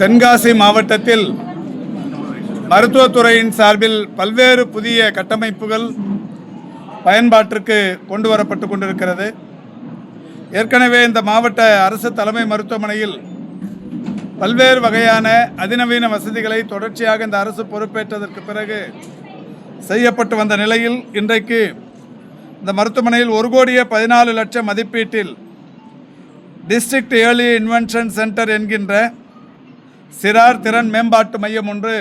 தென்காசி மாவட்டத்தில் மருத்துவத்துறையின் சார்பில் பல்வேறு புதிய கட்டமைப்புகள் பயன்பாட்டிற்கு கொண்டு வரப்பட்டு கொண்டிருக்கிறது. ஏற்கனவே இந்த மாவட்ட அரசு தலைமை மருத்துவமனையில் பல்வேறு வகையான அதிநவீன வசதிகளை தொடர்ச்சியாக இந்த அரசு பொறுப்பேற்றதற்கு பிறகு செய்யப்பட்டு வந்த நிலையில் இன்றைக்கு இந்த மருத்துவமனையில் ஒரு கோடியே பதினாலு லட்சம் மதிப்பீட்டில் டிஸ்ட்ரிக்ட் ஏர்லி இன்வென்ஷன் சென்டர் என்கின்ற சிறார் திறன் மேம்பாட்டு மையம் ஒன்று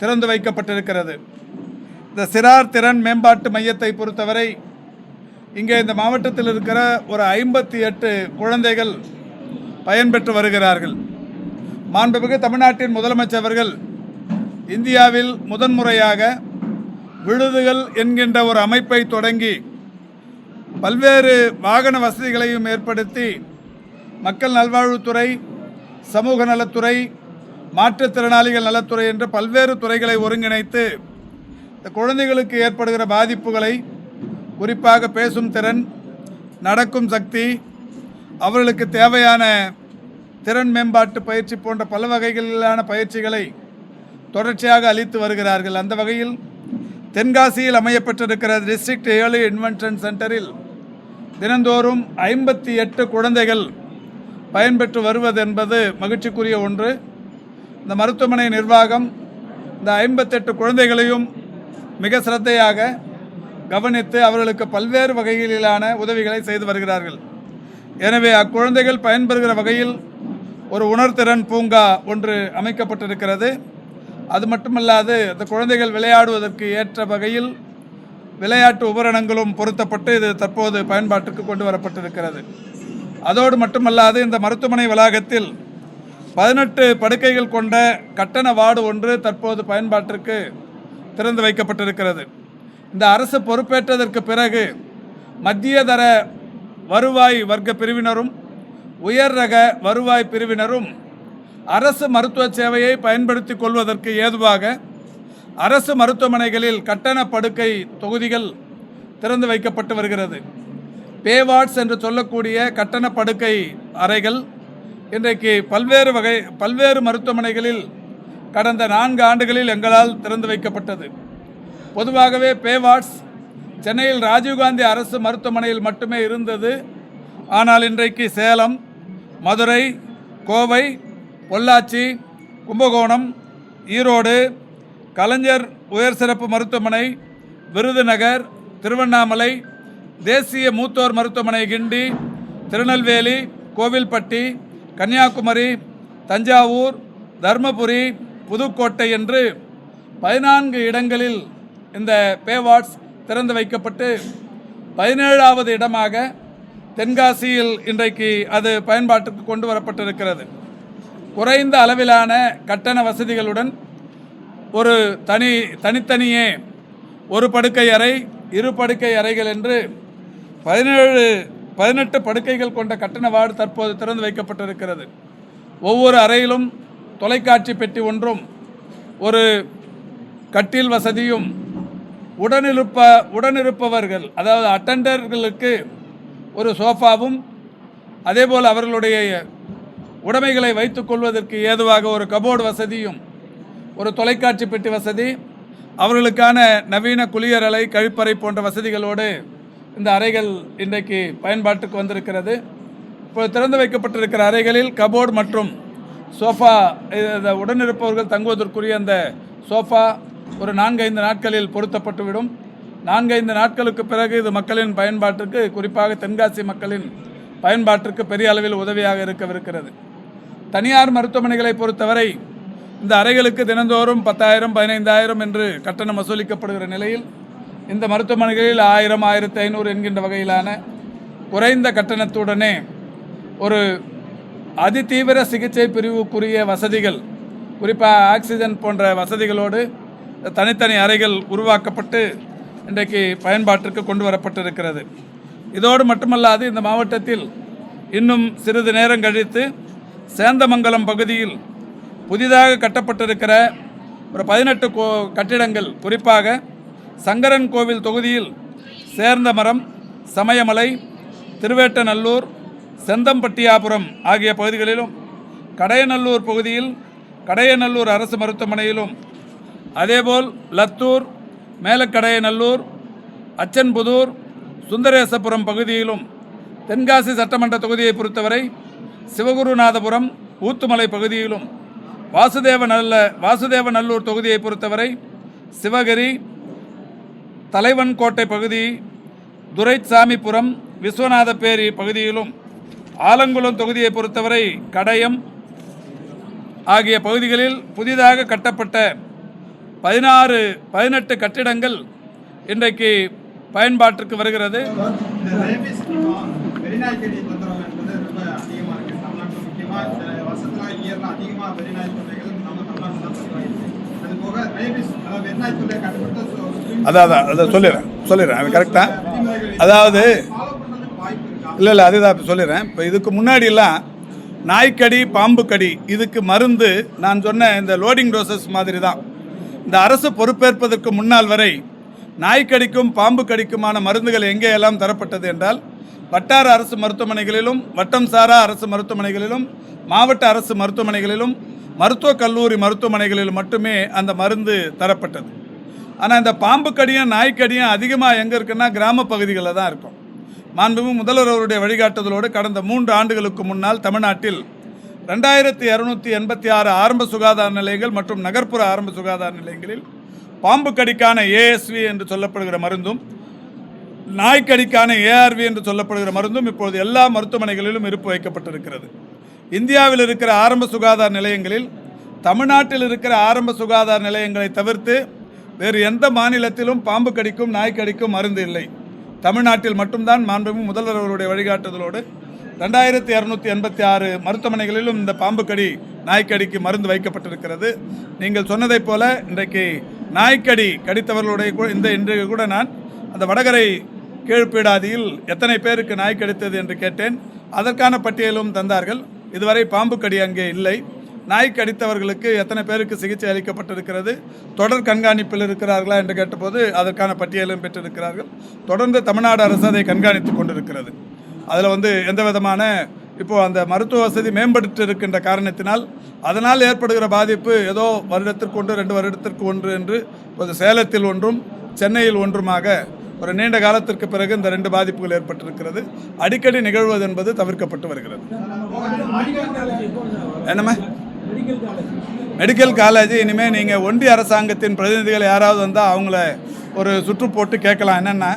திறந்து வைக்கப்பட்டிருக்கிறது. இந்த சிறார் திறன் மேம்பாட்டு மையத்தை பொறுத்தவரை இங்கே இந்த மாவட்டத்தில் இருக்கிற ஒரு ஐம்பத்தி எட்டு குழந்தைகள் பயன்பெற்று வருகிறார்கள். மாண்புமிகு தமிழ்நாட்டின் முதலமைச்சர் அவர்கள் இந்தியாவில் முதன்முறையாக விழுதுகள் என்கின்ற ஒரு அமைப்பை தொடங்கி பல்வேறு வாகன வசதிகளையும் ஏற்படுத்தி மக்கள் நல்வாழ்வுத்துறை சமூக நலத்துறை மாற்றுத்திறனாளிகள் நலத்துறை என்ற பல்வேறு துறைகளை ஒருங்கிணைத்து இந்த குழந்தைகளுக்கு ஏற்படுகிற பாதிப்புகளை குறிப்பாக பேசும் திறன் நடக்கும் சக்தி அவர்களுக்கு தேவையான திறன் மேம்பாட்டு பயிற்சி போன்ற பல வகைகளிலான பயிற்சிகளை தொடர்ச்சியாக அளித்து வருகிறார்கள். அந்த வகையில் தென்காசியில் அமையப்பட்டிருக்கிற டிஸ்ட்ரிக்ட் ஏழு இன்வென்ஷன் சென்டரில் தினந்தோறும் ஐம்பத்தி எட்டு குழந்தைகள் பயன்பெற்று வருவது என்பது மகிழ்ச்சிக்குரிய ஒன்று. இந்த மருத்துவமனை நிர்வாகம் இந்த ஐம்பத்தெட்டு குழந்தைகளையும் மிக சிரத்தையாக கவனித்து அவர்களுக்கு பல்வேறு வகைகளிலான உதவிகளை செய்து வருகிறார்கள். எனவே அக்குழந்தைகள் பயன்பெறுகிற வகையில் ஒரு உணர்திறன் பூங்கா ஒன்று அமைக்கப்பட்டிருக்கிறது. அது மட்டுமல்லாது அந்த குழந்தைகள் விளையாடுவதற்கு ஏற்ற வகையில் விளையாட்டு உபகரணங்களும் பொருத்தப்பட்டு இது தற்போது பயன்பாட்டுக்கு கொண்டு வரப்பட்டிருக்கிறது. அதோடு மட்டுமல்லாது இந்த மருத்துவமனை வளாகத்தில் பதினெட்டு படுக்கைகள் கொண்ட கட்டண வார்டு ஒன்று தற்போது பயன்பாட்டிற்கு திறந்து வைக்கப்பட்டிருக்கிறது. இந்த அரசு பொறுப்பேற்றதற்கு பிறகு மத்திய தர வருவாய் வர்க்க பிரிவினரும் உயர் ரக வருவாய் பிரிவினரும் அரசு மருத்துவ சேவையை பயன்படுத்தி கொள்வதற்கு ஏதுவாக அரசு மருத்துவமனைகளில் கட்டண படுக்கை தொகுதிகள் திறந்து வைக்கப்பட்டு வருகிறது. பேவார்ட்ஸ் என்று சொல்லக்கூடிய கட்டண படுக்கை அறைகள் இன்றைக்கு பல்வேறு வகை பல்வேறு மருத்துவமனைகளில் கடந்த நான்கு ஆண்டுகளில் எங்களால் திறந்து வைக்கப்பட்டது. பொதுவாகவே பேவார்ட்ஸ் சென்னையில் ராஜீவ்காந்தி அரசு மருத்துவமனையில் மட்டுமே இருந்தது. ஆனால் இன்றைக்கு சேலம் மதுரை கோவை பொள்ளாச்சி கும்பகோணம் ஈரோடு கலைஞர் உயர் சிறப்பு மருத்துவமனை விருதுநகர் திருவண்ணாமலை தேசிய மூத்தோர் மருத்துவமனை கிண்டி திருநெல்வேலி கோவில்பட்டி கன்னியாகுமரி தஞ்சாவூர் தர்மபுரி புதுக்கோட்டை என்று பதினான்கு இடங்களில் இந்த பேவார்ட்ஸ் திறந்து வைக்கப்பட்டு பதினேழாவது இடமாக தென்காசியில் இன்றைக்கு அது பயன்பாட்டுக்கு கொண்டு வரப்பட்டிருக்கிறது. குறைந்த அளவிலான கட்டண வசதிகளுடன் ஒரு தனி தனித்தனியே ஒரு படுக்கை அறை இரு படுக்கை அறைகள் என்று பதினேழு பதினெட்டு படுக்கைகள் கொண்ட கட்டண வார்டு தற்போது திறந்து வைக்கப்பட்டிருக்கிறது. ஒவ்வொரு அறையிலும் தொலைக்காட்சி பெட்டி ஒன்றும் ஒரு கட்டில் வசதியும் உடனிருப்ப உடனிருப்பவர்கள் அதாவது அட்டண்டர்களுக்கு ஒரு சோஃபாவும் அதேபோல் அவர்களுடைய உடைமைகளை வைத்துக்கொள்வதற்கு ஏதுவாக ஒரு கபோர்டு வசதியும் ஒரு தொலைக்காட்சி பெட்டி வசதி அவர்களுக்கான நவீன குளியரலை கழிப்பறை போன்ற வசதிகளோடு இந்த அறைகள் இன்றைக்கு பயன்பாட்டுக்கு வந்திருக்கிறது. இப்போ திறந்து வைக்கப்பட்டிருக்கிற அறைகளில் கபோர்டு மற்றும் சோஃபா இந்த உடனிருப்பவர்கள் தங்குவதற்குரிய அந்த சோஃபா ஒரு நான்கைந்து நாட்களில் பொருத்தப்பட்டுவிடும். நான்கைந்து நாட்களுக்கு பிறகு இது மக்களின் பயன்பாட்டிற்கு குறிப்பாக தென்காசி மக்களின் பயன்பாட்டிற்கு பெரிய அளவில் உதவியாக இருக்கவிருக்கிறது. தனியார் மருத்துவமனைகளை பொறுத்தவரை இந்த அறைகளுக்கு தினந்தோறும் பத்தாயிரம் பதினைந்தாயிரம் என்று கட்டணம் வசூலிக்கப்படுகிற நிலையில் இந்த மருத்துவமனைகளில் ஆயிரம் ஆயிரத்தி ஐநூறு என்கின்ற வகையிலான குறைந்த கட்டணத்துடனே ஒரு அதிதீவிர சிகிச்சை பிரிவுக்குரிய வசதிகள் குறிப்பாக ஆக்சிஜன் போன்ற வசதிகளோடு தனித்தனி அறைகள் உருவாக்கப்பட்டு இன்றைக்கு பயன்பாட்டிற்கு கொண்டு வரப்பட்டிருக்கிறது. இதோடு மட்டுமல்லாது இந்த மாவட்டத்தில் இன்னும் சிறிது நேரம் கழித்து சேந்தமங்கலம் பகுதியில் புதிதாக கட்டப்பட்டிருக்கிற ஒரு பதினெட்டு கோ கட்டிடங்கள் குறிப்பாக சங்கரன் கோவில் தொகுதியில் சேர்ந்தமரம் சமயமலை திருவேட்டநல்லூர் செந்தம்பட்டியாபுரம் ஆகிய பகுதிகளிலும் கடையநல்லூர் பகுதியில் கடையநல்லூர் அரசு மருத்துவமனையிலும் அதேபோல் லத்தூர் மேலக்கடையநல்லூர் அச்சன்புதூர் சுந்தரேசபுரம் பகுதியிலும் தென்காசி சட்டமன்ற தொகுதியை பொறுத்தவரை சிவகுருநாதபுரம் ஊத்துமலை பகுதியிலும் வாசுதேவ நல்ல வாசுதேவ நல்லூர் தொகுதியை பொறுத்தவரை சிவகிரி தலைவன்கோட்டை பகுதி துரைசாமிபுரம் விஸ்வநாதப்பேரி பகுதியிலும் ஆலங்குளம் தொகுதியை பொறுத்தவரை கடையம் ஆகிய பகுதிகளில் புதிதாக கட்டப்பட்ட பதினாறு பதினெட்டு கட்டிடங்கள் இன்றைக்கு பயன்பாட்டிற்கு வருகிறது. ரேபிஸ் அதிகமாக வெறிநாய் தொல்லைகள் நம்ம தமிழ்நாட்டில் அது போக வெறிநாய் தொல்லை கட்டுப்படுத்த அதான் அதான் அதை சொல்லிடுறேன் சொல்லிடுறேன். அது கரெக்டாக அதாவது இல்லை இல்லை அதுதான் இப்போ சொல்லிடுறேன். இப்போ இதுக்கு முன்னாடிலாம் நாய்க்கடி பாம்பு கடி இதுக்கு மருந்து நான் சொன்ன இந்த லோடிங் டோசஸ் மாதிரி தான் இந்த அரசு பொறுப்பேற்பதற்கு முன்னால் வரை நாய்க்கடிக்கும் பாம்பு கடிக்குமான மருந்துகள் எங்கே எல்லாம் தரப்பட்டது என்றால் வட்டார அரசு மருத்துவமனைகளிலும் வட்டம் சாரா அரசு மருத்துவமனைகளிலும் மாவட்ட அரசு மருத்துவமனைகளிலும் மருத்துவக் கல்லூரி மருத்துவமனைகளில் மட்டுமே அந்த மருந்து தரப்பட்டது. ஆனால் இந்த பாம்பு கடியும் நாய்க்கடியும் அதிகமாக எங்கே இருக்குன்னா கிராம பகுதிகளில் தான் இருக்கும். மாண்புமிகு முதல்வர் அவருடைய வழிகாட்டுதலோடு கடந்த மூன்று ஆண்டுகளுக்கு முன்னால் தமிழ்நாட்டில் ரெண்டாயிரத்தி இரநூத்தி எண்பத்தி ஆறு ஆரம்ப சுகாதார நிலையங்கள் மற்றும் நகர்ப்புற ஆரம்ப சுகாதார நிலையங்களில் பாம்பு கடிக்கான ஏஎஸ்வி என்று சொல்லப்படுகிற மருந்தும் நாய்க்கடிக்கான ஏஆர்வி என்று சொல்லப்படுகிற மருந்தும் இப்பொழுது எல்லா மருத்துவமனைகளிலும் இருப்பு வைக்கப்பட்டிருக்கிறது. இந்தியாவில் இருக்கிற ஆரம்ப சுகாதார நிலையங்களில் தமிழ்நாட்டில் இருக்கிற ஆரம்ப சுகாதார நிலையங்களை தவிர்த்து வேறு எந்த மாநிலத்திலும் பாம்பு கடிக்கும் நாய் கடிக்கும் மருந்து இல்லை. தமிழ்நாட்டில் மட்டும்தான் மாண்புமிகு முதல்வர் அவருடைய வழிகாட்டுதலோடு ரெண்டாயிரத்தி இரநூத்தி எண்பத்தி ஆறு மருத்துவமனைகளிலும் இந்த பாம்பு கடி நாய்க்கடிக்கு மருந்து வைக்கப்பட்டிருக்கிறது. நீங்கள் சொன்னதைப் போல இன்றைக்கு நாய்க்கடி கடித்தவர்களுடைய இந்த இன்றைக்கு கூட நான் அந்த வடகரை கீழ்ப்பீடாதியில் எத்தனை பேருக்கு நாய் கடித்தது என்று கேட்டேன். அதற்கான பட்டியலும் தந்தார்கள். இதுவரை பாம்பு கடி அங்கே இல்லை. நாய் கடித்தவர்களுக்கு எத்தனை பேருக்கு சிகிச்சை அளிக்கப்பட்டிருக்கிறது? தொடர் கண்காணிப்பில் இருக்கிறார்களா என்று கேட்டபோது அதற்கான பட்டியலும் பெற்றிருக்கிறார்கள். தொடர்ந்து தமிழ்நாடு அரசு அதை கண்காணித்து கொண்டிருக்கிறது. அதில் வந்து எந்த விதமான இப்போது அந்த மருத்துவ வசதி மேம்பட்டு இருக்கின்ற காரணத்தினால் அதனால் ஏற்படுகிற பாதிப்பு ஏதோ வருடத்திற்கு ஒன்று ரெண்டு வருடத்திற்கு ஒன்று என்று இப்போது சேலத்தில் ஒன்றும் சென்னையில் ஒன்றுமாக ஒரு நீண்ட காலத்திற்கு பிறகு இந்த ரெண்டு பாதிப்புகள் ஏற்பட்டிருக்கிறது. அடிக்கடி நிகழ்வது என்பது தவிர்க்கப்பட்டு வருகிறது. என்னம்மா? மெடிக்கல் காலேஜ் இனிமேல் நீங்கள் ஒன்றிய அரசாங்கத்தின் பிரதிநிதிகள் யாராவது வந்தால் அவங்கள ஒரு சுற்று போட்டு கேட்கலாம். என்னென்னா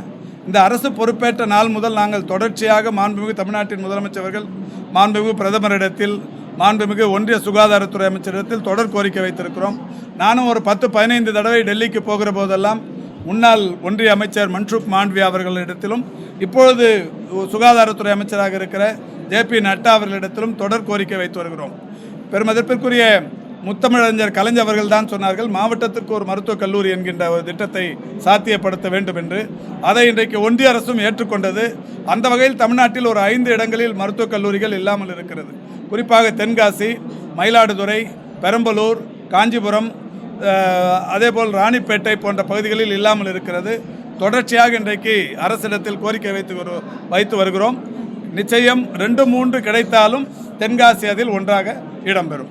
இந்த அரசு பொறுப்பேற்ற நாள் முதல் நாங்கள் தொடர்ச்சியாக மாண்புமிகு தமிழ்நாட்டின் முதலமைச்சர்கள் மாண்புமிகு பிரதமரிடத்தில் மாண்புமிகு ஒன்றிய சுகாதாரத்துறை அமைச்சரிடத்தில் தொடர் கோரிக்கை வைத்திருக்கிறோம். நானும் ஒரு பத்து பதினைந்து தடவை டெல்லிக்கு போகிற போதெல்லாம் முன்னாள் ஒன்றிய அமைச்சர் மன்சுக் மாண்ட்வி அவர்களிடத்திலும் இப்பொழுது சுகாதாரத்துறை அமைச்சராக இருக்கிற ஜேபி நட்டா அவர்களிடத்திலும் தொடர் கோரிக்கை வைத்து வருகிறோம். பெருமதிப்பிற்குரிய முத்தமிழறிஞர் கலைஞர் அவர்கள் தான் சொன்னார்கள் மாவட்டத்திற்கு ஒரு மருத்துவக் கல்லூரி என்கின்ற ஒரு திட்டத்தை சாத்தியப்படுத்த வேண்டும் என்று. அதை இன்றைக்கு ஒன்றிய அரசும் ஏற்றுக்கொண்டது. அந்த வகையில் தமிழ்நாட்டில் ஒரு ஐந்து இடங்களில் மருத்துவக் கல்லூரிகள் இல்லாமல் இருக்கிறது. குறிப்பாக தென்காசி மயிலாடுதுறை பெரம்பலூர் காஞ்சிபுரம் அதேபோல் ராணிப்பேட்டை போன்ற பகுதிகளில் இல்லாமல் இருக்கிறது. தொடர்ச்சியாக இன்றைக்கு அரசிடத்தில் கோரிக்கை வைத்து வரு- வைத்து வருகிறோம். நிச்சயம் ரெண்டு மூன்று கிடைத்தாலும் தென்காசி அதில் ஒன்றாக Irán Vero.